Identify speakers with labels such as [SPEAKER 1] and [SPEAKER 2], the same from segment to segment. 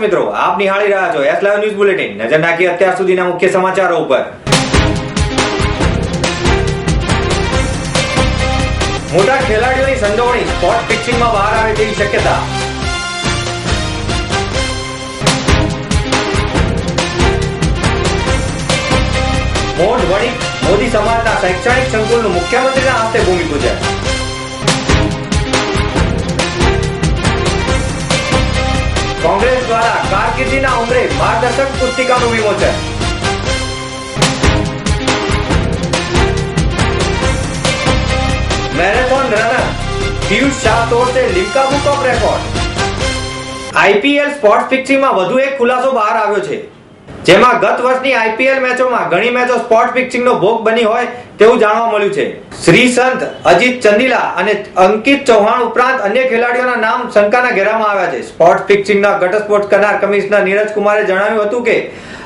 [SPEAKER 1] મિત્રો, આપ નિહાળી રહ્યા છો એસ લાઈવ ન્યૂઝ બુલેટિન નજર નાખી અત્યાર સુધીના મુખ્ય સમાચારો ઉપર. મોટા ખેલાડીઓની સંડોવણી સ્પોટ ફિક્સિંગમાં બહાર આવે તેવી શક્યતા. મોઢ વડી મોદી સમાજના શૈક્ષણિક સંકુલનું મુખ્યમંત્રીના હસ્તે ભૂમિપૂજન. કોંગ્રેસ દ્વારા કારકિર્દીના ઉમરે માર્ગદર્શક પુસ્તિકાનું વિમોચન. Marathon runner Piyush Shah તોડશે Limca book of record. IPL sport ફિક્સિંગમાં વધુ એક ખુલાસો બહાર આવ્યો છે. જેમાં ગત વર્ષની આઈપીએલ મેચોમાં ઘણી મેચો સ્પોટ ફિક્સિંગનો ભોગ બની હોય તેવું જાણવા મળ્યું છે. શ્રી સંત, અજીત ચંદીલા અને અંકિત ચૌહાણ ઉપરાંત અન્ય ખેલાડીઓના નામ શંકાના ઘેરામાં આવ્યા છે. સ્પોટ ફિક્સિંગના ઘટસ્ફોટ કરનાર કમિશનર નીરજ કુમારે જણાવ્યું હતું કે,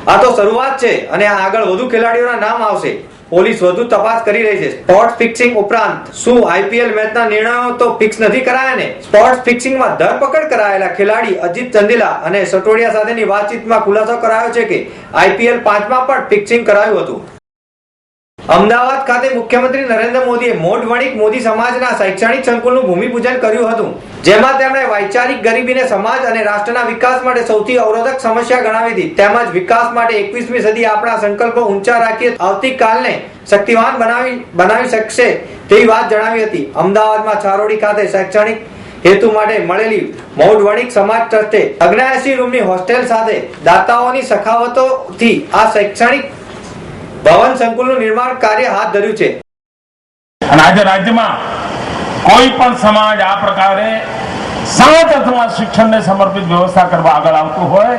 [SPEAKER 1] આ તો શરૂઆત છે અને આગળ વધુ ખેલાડીઓના નામ આવશે. પોલીસ વધુ તપાસ કરી રહી છે. સ્પોટ ફિક્સિંગ ઉપરાંત શું આઈપીએલ મેચના નિર્ણયો તો ફિક્સ નથી કરાયા ને? સ્પોર્ટ ફિક્સિંગમાં ધરપકડ કરાયેલા ખેલાડી અજીત ચંદીલા અને સટોડિયા સાથેની વાતચીતમાં ખુલાસો કરાયો છે કે આઈપીએલ પાંચમાં પણ ફિક્સિંગ કરાયું હતું. અમદાવાદ ખાતે મુખ્યમંત્રી નરેન્દ્ર મોદીએ મોઢ વણિક મોદી સમાજના શૈક્ષણિક સંકુલનું ભૂમિપૂજન કર્યું હતું, જેમાં તેમણે વૈચારિક ગરીબીને સમાજ અને રાષ્ટ્રના વિકાસ માટે સૌથી અવરોધક સમસ્યા ગણાવી હતી. તેમજ વિકાસ માટે એકવીસમી સદી આપણા સંકલ્પો ઊંચા રાખીએ આવતીકાલને શક્તિવાન બનાવી બનાવી શકશે તેવી વાત જણાવી હતી. અમદાવાદમાં છારોડી ખાતે શૈક્ષણિક હેતુ માટે મળેલી મૌઢ વણિક સમાજ ટ્રસ્ટે અગ્નાયસી રૂમની હોસ્ટેલ સાથે દાતાઓની સખાવતોથી આ શૈક્ષણિક ભવન સંકુલનું નિર્માણ કાર્ય હાથ ધર્યું છે.
[SPEAKER 2] અને આજે રાજ્યમાં કોઈ પણ સમાજ આ પ્રકારે સાત અથવા શિક્ષણને સમર્પિત વ્યવસ્થા કરવા આગળ આવતું હોય,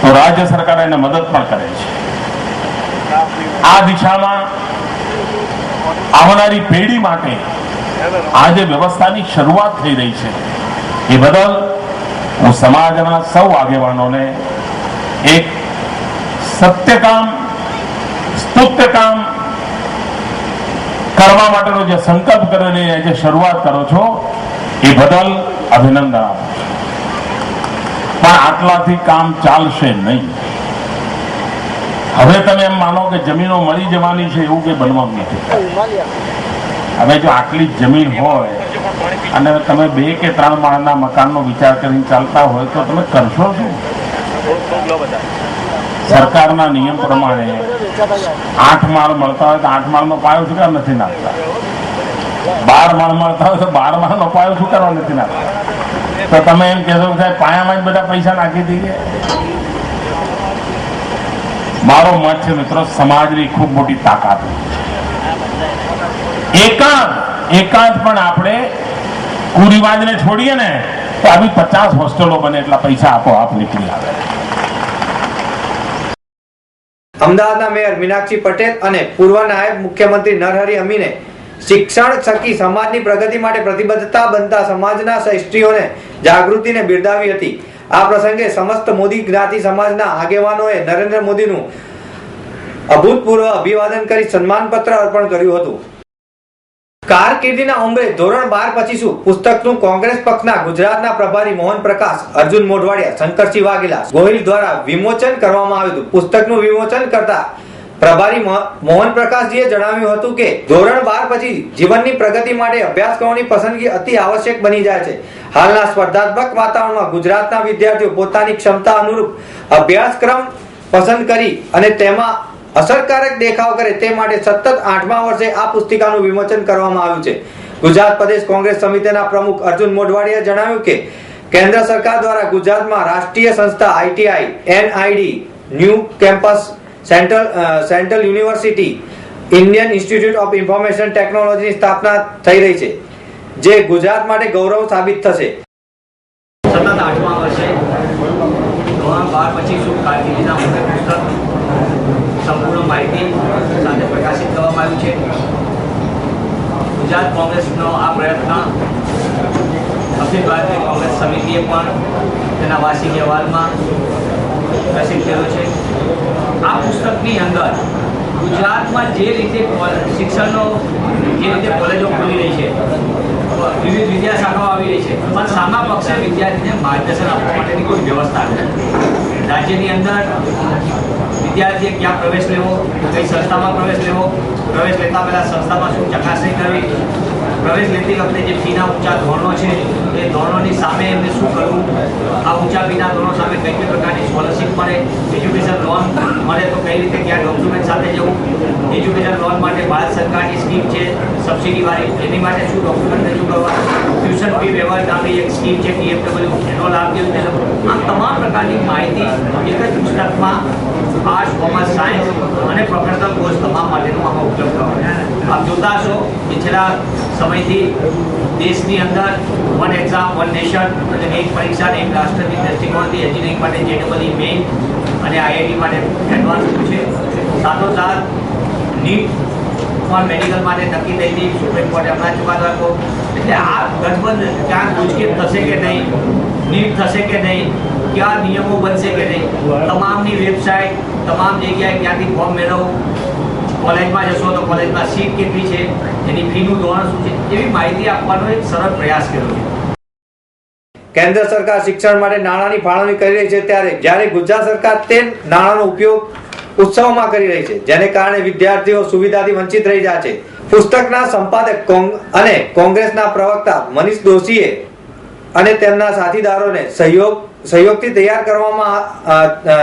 [SPEAKER 2] તો રાજ્ય સરકાર એને મદદ પણ કરે છે. આ દિશામાં આવનારી પેઢી માટે આજે વ્યવસ્થાની શરૂઆત થઈ રહી છે. એ બદલ હું સમાજના સૌ આગેવાનોને એક સત્યકામ સ્તુત્ય કામ કરવા માટેનો જે સંકલ્પ કરીને જે શરૂઆત કરો છો, એ બદલ અભિનંદન આપું છું. પણ આટલાથી કામ ચાલશે નહીં. હવે તમે એમ માનો કે જમીનો મળી જવાની છે એવું કે બનવાનું નથી હવે જો આટલી જમીન હોય અને તમે બે કે ત્રણ માળના મકાનનો વિચાર કરીને ચાલતા હોય તો તમે કરશો શું? સરકારના નિયમ પ્રમાણે આઠ માળ મળતા હોય તો આઠ માળનો પાયો શું કરવા નથી નાખતા. બાર માળ મળતા હોય તો બાર માળનો પાયો શું કરવા નથી નાખતા. તો તમે એમ કહેશો સાહેબ, પાયામાં જ બધા પૈસા નાખી દઈએ? મારો મત છે મિત્રો, સમાજની ખૂબ મોટી તાકાત. એકાંત એકાંત પણ આપણે કુરિવાજને છોડીએ ને, તો આવી પચાસ હોસ્ટેલો બને એટલા પૈસા આપોઆપ નીકળી આવે.
[SPEAKER 1] અમદાવાદના મેયર મીનાક્ષી પટેલ અને પૂર્વ નાયબ મુખ્યમંત્રી નરહરી અમીને શિક્ષણ થકી સમાજની પ્રગતિ માટે પ્રતિબદ્ધતા બનતા સમાજના શ્રેષ્ઠીઓને જાગૃતિને બિરદાવી હતી. આ પ્રસંગે સમસ્ત મોદી જ્ઞાતિ સમાજના આગેવાનોએ નરેન્દ્ર મોદીનું અભૂતપૂર્વ અભિવાદન કરી સન્માનપત્ર અર્પણ કર્યું હતું. કારકિર્દીના ઉંમરે ધોરણ બાર પછી શું? પુસ્તકનું કોંગ્રેસ પક્ષના ગુજરાતના પ્રભારી મોહન પ્રકાશ, અર્જુન મોઢવાડિયા, શંકરસિંહ વાઘેલા ગોહિલ દ્વારા વિમોચન કરવામાં આવ્યું હતું. પુસ્તકનું વિમોચન કરતા પ્રભારી મોહન પ્રકાશજીએ જણાવ્યું હતું કે ધોરણ બાર પછી જીવનની પ્રગતિ માટે અભ્યાસક્રમોની પસંદગી અતિ આવશ્યક બની જાય છે. હાલના સ્પર્ધાત્મક વાતાવરણમાં ગુજરાતના વિદ્યાર્થીઓ પોતાની ક્ષમતા અનુરૂપ અભ્યાસક્રમ પસંદ કરી અને તેમાં અસરકારક દેખાવ કરે તે માટે સતત આઠમા વર્ષે આ પુસ્તિકાનું વિમોચન કરવામાં આવ્યું છે. ગુજરાત પ્રદેશ કોંગ્રેસ સમિતિના પ્રમુખ અર્જુન મોઢવાડિયા જણાવ્યું કે, કેન્દ્ર સરકાર દ્વારા ગુજરાતમાં રાષ્ટ્રીય સંસ્થા ITI, NID, new campus, central central university, Indian institute of information ટેકનોલોજીની સ્થાપના થઈ રહી છે, જે ગુજરાત માટે ગૌરવ સાબિત થશે.
[SPEAKER 3] સતત આઠમા વર્ષે ધોરણ બાર પછી શુભ કારકિર્દીના સંપૂર્ણ માહિતી સાથે પ્રકાશિત કરવામાં આવ્યું છે. ગુજરાત કોંગ્રેસનો આ પ્રયત્ન અખિલ ભારતીય કોંગ્રેસ સમિતિએ પણ તેના વાર્ષિક અહેવાલમાં પ્રસિદ્ધ કર્યો છે. આ પુસ્તકની અંદર ગુજરાતમાં જે રીતે શિક્ષણનો જે રીતે કોલેજો ખુલી રહી છે, વિવિધ વિદ્યાશાખાઓ આવી રહી છે, પણ સામા પક્ષે વિદ્યાર્થીને માર્ગદર્શન આપવા માટેની કોઈ વ્યવસ્થા નથી. રાજ્યની અંદર વિદ્યાર્થીએ ક્યાં પ્રવેશ લેવો, કઈ સંસ્થામાં પ્રવેશ લેવો, પ્રવેશ લેતા પહેલાં સંસ્થામાં શું ચકાસણી કરવી? પ્રવેશ લેતી વખતે જે ફીના ઊંચા ધોરણો છે, એ ધોરણોની સામે એમને શું કરવું? આ ઊંચા ફીના ધોરણો સામે કઈ કઈ પ્રકારની સ્કોલરશીપ મળે? એજ્યુકેશન લોન મળે તો કઈ રીતે ક્યાં ડોક્યુમેન્ટ સાથે જવું? એજ્યુકેશન લોન માટે ભારત સરકારની સ્કીમ છે સબસિડીવાળી એની માટે શું ડોક્યુમેન્ટ રજૂ કરવા ટ્યુશન ફી વ્યવહાર નામની એક સ્કીમ છે ટીએફડબલ્યુ એનો લાભ લેવું તેનો આ તમામ પ્રકારની માહિતી એક જ પુસ્તકમાં આર્ટ્સ કોમર્સ સાયન્સ અને પ્રોફેશનલ કોર્સ તમામ માટેનું આમાં ઉપલબ્ધ કરાવે આપ જોતા હશો છેલ્લા સમયથી દેશની અંદર વન એક્ઝામ વન નેશન અને એક પરીક્ષા એક રાષ્ટ્રની દ્રષ્ટિકોણથી એન્જિનિયરિંગ માટે જેડબલઈ મેઇન અને આઈઆઈટી માટે એડવાન્સ છે? સાથોસાથ નીટ પણ મેડિકલ માટે નક્કી થઈ હતી. સુપ્રીમ કોર્ટે હમણાં ચુકાદો આપ્યો. એટલે આ ગઠબંધન ક્યાં મુશ્કેલ થશે કે નહીં? નીટ થશે કે નહીં? ક્યાં નિયમો બનશે કે નહીં? તમામની વેબસાઇટ તમામ જગ્યાએ ક્યાંથી ફોર્મ મેળવવું કોલેજમાં જશો તો કોલેજમાં સીટ કેટલી છે, એની ફીનું ધોરણ શું છે, એવી માહિતી આપવાનો એક સરળ પ્રયાસ કર્યો છે.
[SPEAKER 1] કેન્દ્ર સરકાર શિક્ષણ માટે નાણાંની ફાળવણી કરી રહી છે ત્યારે જ્યારે ગુજરાત સરકાર તે નાણાંનો ઉપયોગ ઉત્સવમાં કરી રહી છે, જેને કારણે વિદ્યાર્થીઓ સુવિધાથી વંચિત રહી જાય છે. પુસ્તકના સંપાદક અને કોંગ્રેસના પ્રવક્તા મનીષ દોશીએ અને તેમના સાથીદારોને સહયોગ, સહયોગથી તૈયાર કરવામાં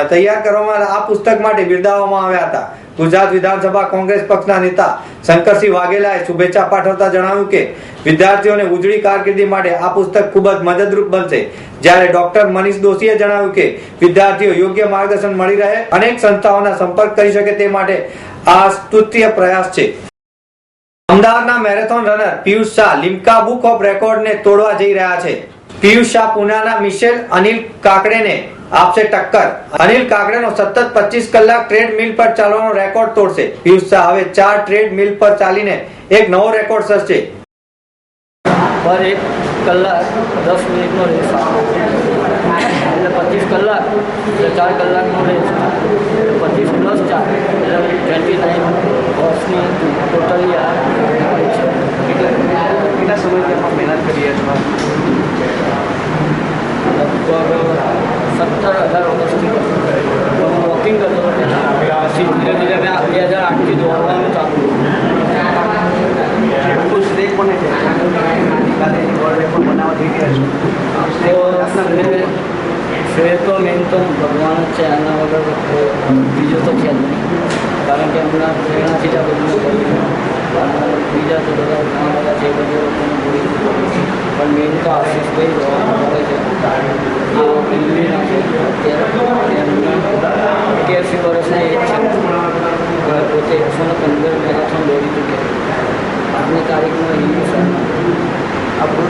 [SPEAKER 1] તૈયાર કરવામાં આ પુસ્તક માટે બિરદાવવામાં આવ્યા હતા. ગુજરાત વિધાનસભા કોંગ્રેસ પક્ષના નેતા શંકરસિંહ વાઘેલાએ શુભેચ્છા પાઠવતા જણાવ્યું કે વિદ્યાર્થીઓને ઉજળી કારકિર્દી માટે આ પુસ્તક ખૂબ જ મદદરૂપ બનશે. જ્યારે ડોક્ટર મનીષ દોશીએ જણાવ્યું કે વિદ્યાર્થીઓ યોગ્ય માર્ગદર્શન મળી રહે, અનેક સંસ્થાઓના સંપર્ક કરી શકે તે માટે આ સ્તુત્ય પ્રયાસ છે. અમદાવાદના marathon runner Piyush Shah Limca book of રેકોર્ડને તોડવા જઈ રહ્યા છે. પિયુષ શાહ પુનાના મિશેલ અનિલ કાકડેને આપશે ટક્કર. અનિલ કાકડેનો સતત 25 કલાક ટ્રેડ મિલ પર ચાલવાનો રેકોર્ડ તોડશે. પિયુષ શાહ હવે ચાર ટ્રેડ મિલ પર ચાલીને એક નવો રેકોર્ડ સર્જશે.
[SPEAKER 4] પર એક કલાક દસ મિનિટનો રેસ એટલે પચીસ કલાક, એટલે ચાર કલાકનો રેસ પચીસ પ્લસ ચાર એટલે ટ્વેન્ટી નાઇન વર્ષની ટોટલી આ હોય છે
[SPEAKER 5] કેટલા સમયથી એમાં મહેનત કરીએ છો
[SPEAKER 4] લગભગ સત્તર હજાર વર્ષથી હું વોકિંગ કરતો હતો પહેલાં. પછી ધીરે ધીરે મેં બે હજાર આઠથી દોડવાનું ચાલુ
[SPEAKER 5] એટલું શ્રેય કોને છે કાલે વર્લ્ડ રેકોર્ડ બનાવવા જઈ રહ્યા છો
[SPEAKER 4] તો મેં શ્રેય તો ભગવાન છે, આના વગર બીજો તો છે નહીં. કારણ કે એમના પ્રેરણાથી જ આ બધું કર્યું બીજા તો બધા ઘણા બધા છે. બધું. પણ મેન તો આશીષભાઈ મળે છે. દિલ્હીના છે, અત્યારે એક્યાસી વર્ષના એ છે. પોતે એકસો ને પંદર મેરાથોન દોડી ચૂક્યા. આજની તારીખમાં શર્મા આપણું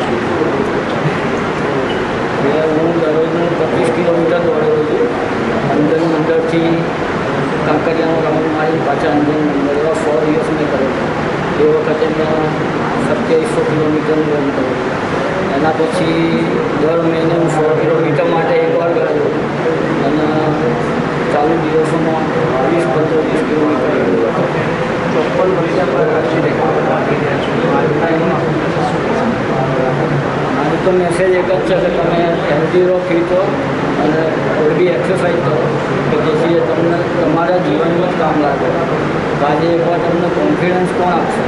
[SPEAKER 4] એટલે હું દરરોજનું પચીસ કિલોમીટર દોડેલો છું. અંદર અંદરથી કાંકરિયાનો રાઉન્ડ મારી પાછા અંદર અંદર એવા ફોર યર્સ મેં કર્યો એ વખતે મેં સત્યાવીસો કિલોમીટરનું રન કર્યું એના પછી દર મહિને હું સો કિલોમીટર માટે એકવાર ગયો અને ચાલુ દિવસોમાં વીસ પંદર વીસ કિલોમીટર.
[SPEAKER 5] ચોપ્પન વર્ષના પર રાષ્ટ્રીય રેકોર્ડ બનાવી રહ્યા છો આજના એમાં
[SPEAKER 4] મારું તો મેસેજ એક જ છે કે તમે હેલ્ધી રહો ફિટ રહો અને કોઈ બી એક્સરસાઇઝ કરો. કે જેથી તમને તમારા જીવનમાં જ કામ લાગે. તો આજે એકવાર તમને કોન્ફિડન્સ કોણ આપશે?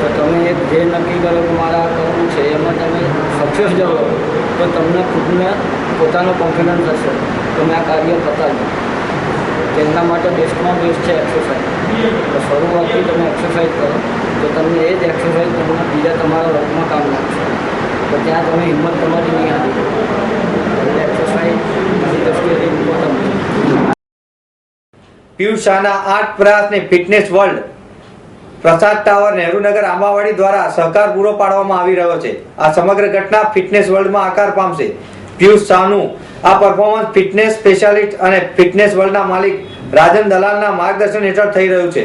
[SPEAKER 4] તો તમે એક જે નક્કી કરો કે મારા કરવું છે, એમાં તમે સક્સેસ જાઓ. તો તમને ખુદને પોતાનો કોન્ફિડન્સ હશે કે મેં આ કાર્ય કરતા જ તેમના માટે બેસ્ટમાં બેસ્ટ છે એક્સરસાઇઝ તો શરૂઆતથી તમે એક્સરસાઇઝ કરો. તો તમને એ જ એક્સરસાઇઝ તમને બીજા તમારા વર્કમાં કામ લાગશે. તો ત્યાં તમે હિંમત તમારી નહીં આવી એક્સરસાઇઝ
[SPEAKER 1] શાહના આઠ પ્રયાસને fitness world, Prasad tower, Nehrunagar, Ambawadi દ્વારા સહકાર પૂરો પાડવામાં આવી રહ્યો છે. આ સમગ્ર ઘટના ફિટનેસ વર્લ્ડમાં આકાર પામશે. પિયુષ શાહનું આ પરફોર્મન્સ ફિટનેસ સ્પેશિયાલિસ્ટ અને ફિટનેસ વર્લ્ડના માલિક રાજન દલાલના માર્ગદર્શન હેઠળ થઈ રહ્યું છે.